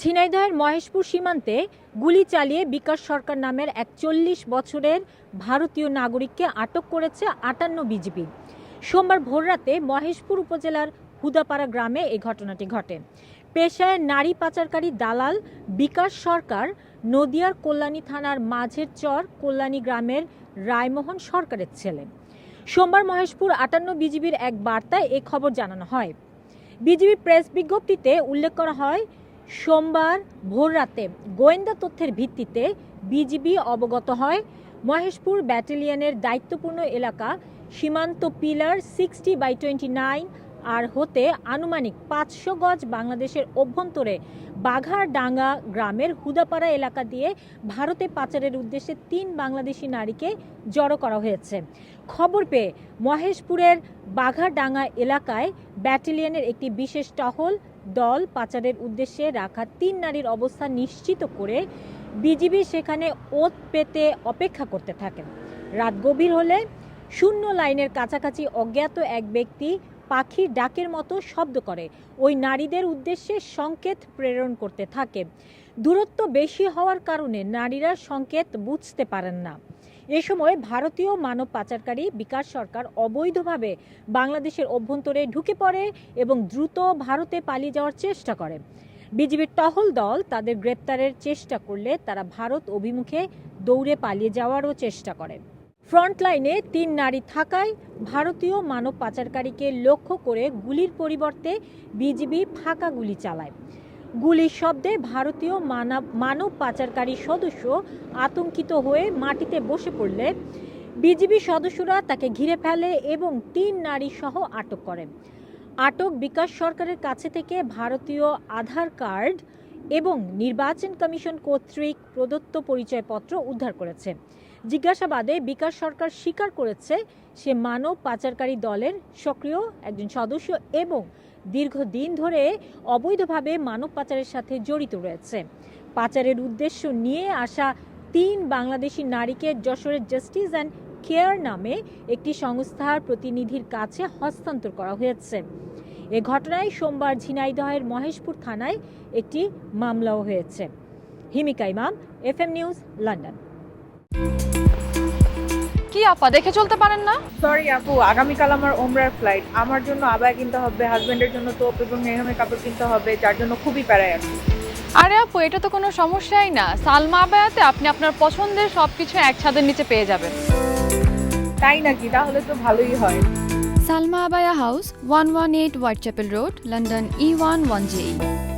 ঝিনাইদহের মহেশপুর সীমান্তে গুলি চালিয়ে বিকাশ সরকার নামের এক চল্লিশ বছরের ভারতীয় নাগরিককে আটক করেছে আটান্ন বিজিবি। সোমবার ভোররাতে মহেশপুর উপজেলার হুদাপাড়া গ্রামে এই ঘটনাটি ঘটে। পেশায় নারী পাচারকারী দালাল বিকাশ সরকার নদিয়ার কল্যাণী থানার মাঝের চর কল্যাণী গ্রামের রায়মোহন সরকারের ছেলে। সোমবার মহেশপুর আটান্ন বিজিবির এক বার্তায় এ খবর জানানো হয়। বিজিবি প্রেস বিজ্ঞপ্তিতে উল্লেখ করা হয় সোমবার ভোররাতে গোয়েন্দা তথ্যের ভিত্তিতে বিজিবি অবগত হয়, মহেশপুর ব্যাটালিয়নের দায়িত্বপূর্ণ এলাকা সীমান্ত pillar sixty by twenty nine আর হতে আনুমানিক পাঁচশো গজ বাংলাদেশের অভ্যন্তরে বাঘারডাঙ্গা গ্রামের হুদাপাড়া এলাকা দিয়ে ভারতে পাচারের উদ্দেশ্যে তিন বাংলাদেশি নারীকে জড়ো করা হয়েছে। খবর পেয়ে মহেশপুরের বাঘারডাঙ্গা এলাকায় ব্যাটালিয়নের একটি বিশেষ টহল দল পাচারের উদ্দেশ্যে রাখা তিন নারীর অবস্থা নিশ্চিত করে বিজিবি সেখানে ওত পেতে অপেক্ষা করতে থাকেন রাত গভীর হলে শূন্য লাইনের কাছাকাছি অজ্ঞাত এক ব্যক্তি পাখির ডাকের মতো শব্দ করে। ওই নারীদের উদ্দেশ্যে সংকেত প্রেরণ করতে থাকে। দূরত্ব বেশি হওয়ার কারণে নারীরা সংকেত বুঝতে পারেন না। এ সময় ভারতীয় মানব পাচারকারী বিকাশ সরকার অবৈধভাবে বাংলাদেশের অভ্যন্তরে ঢুকে পড়ে এবং দ্রুত ভারতে পালিয়ে যাওয়ার চেষ্টা করে। বিজিবির টহল দল তাদের গ্রেপ্তারের চেষ্টা করলে তারা ভারত অভিমুখে দৌড়ে পালিয়ে যাওয়ারও চেষ্টা করে। ফ্রন্ট লাইনে তিন নারী থাকায় ভারতীয় মানব পাচারকারীকে লক্ষ্য করে গুলির পরিবর্তে বিজিবি ফাঁকা গুলি চালায়। গুলির শব্দে ভারতীয় মানব মানব পাচারকারী সদস্য আতঙ্কিত হয়ে মাটিতে বসে পড়লে বিজিবি সদস্যরা তাকে ঘিরে ফেলে এবং তিন নারী সহ আটক করে। আটক বিকাশ সরকারের কাছে থেকে ভারতীয় আধার কার্ড এবং নির্বাচন কমিশন কর্তৃক প্রদত্ত পরিচয়পত্র উদ্ধার করেছে। জিজ্ঞাসাবাদে বিকাশ সরকার স্বীকার করেছে, সে মানব পাচারকারী দলের সক্রিয় একজন সদস্য এবং দীর্ঘদিন ধরে অবৈধভাবে মানব পাচারের সাথে জড়িত রয়েছে। পাচারের উদ্দেশ্য নিয়ে আসা তিন বাংলাদেশি নারীকে যশোরের জাস্টিস অ্যান্ড কেয়ার নামে একটি সংস্থার প্রতিনিধির কাছে হস্তান্তর করা হয়েছে। এ ঘটনায় সোমবার ঝিনাইদহের মহেশপুর থানায় একটি মামলাও হয়েছে। হিমিকা ইমাম এফএম নিউজ লন্ডন। কি আপা দেখে চলতে পারেন না? সরি আপু আগামীকাল আমার ওমরার ফ্লাইট আমার জন্য আবায় কিনতে হবে হাজবেন্ডের জন্য তোপ এবং মেহমের কাপড় কিনতে হবে যার জন্য খুবই প্যারায় আছি। আরে আপু এটা তো কোনো সমস্যাই না। সালমা আবায়াতে আপনি আপনার পছন্দের সবকিছু এক ছাদের নিচে পেয়ে যাবেন। তাই নাকি? তাহলে তো ভালোই হয়। Salma Abaya House, 118 Whitechapel Road, London E11JE.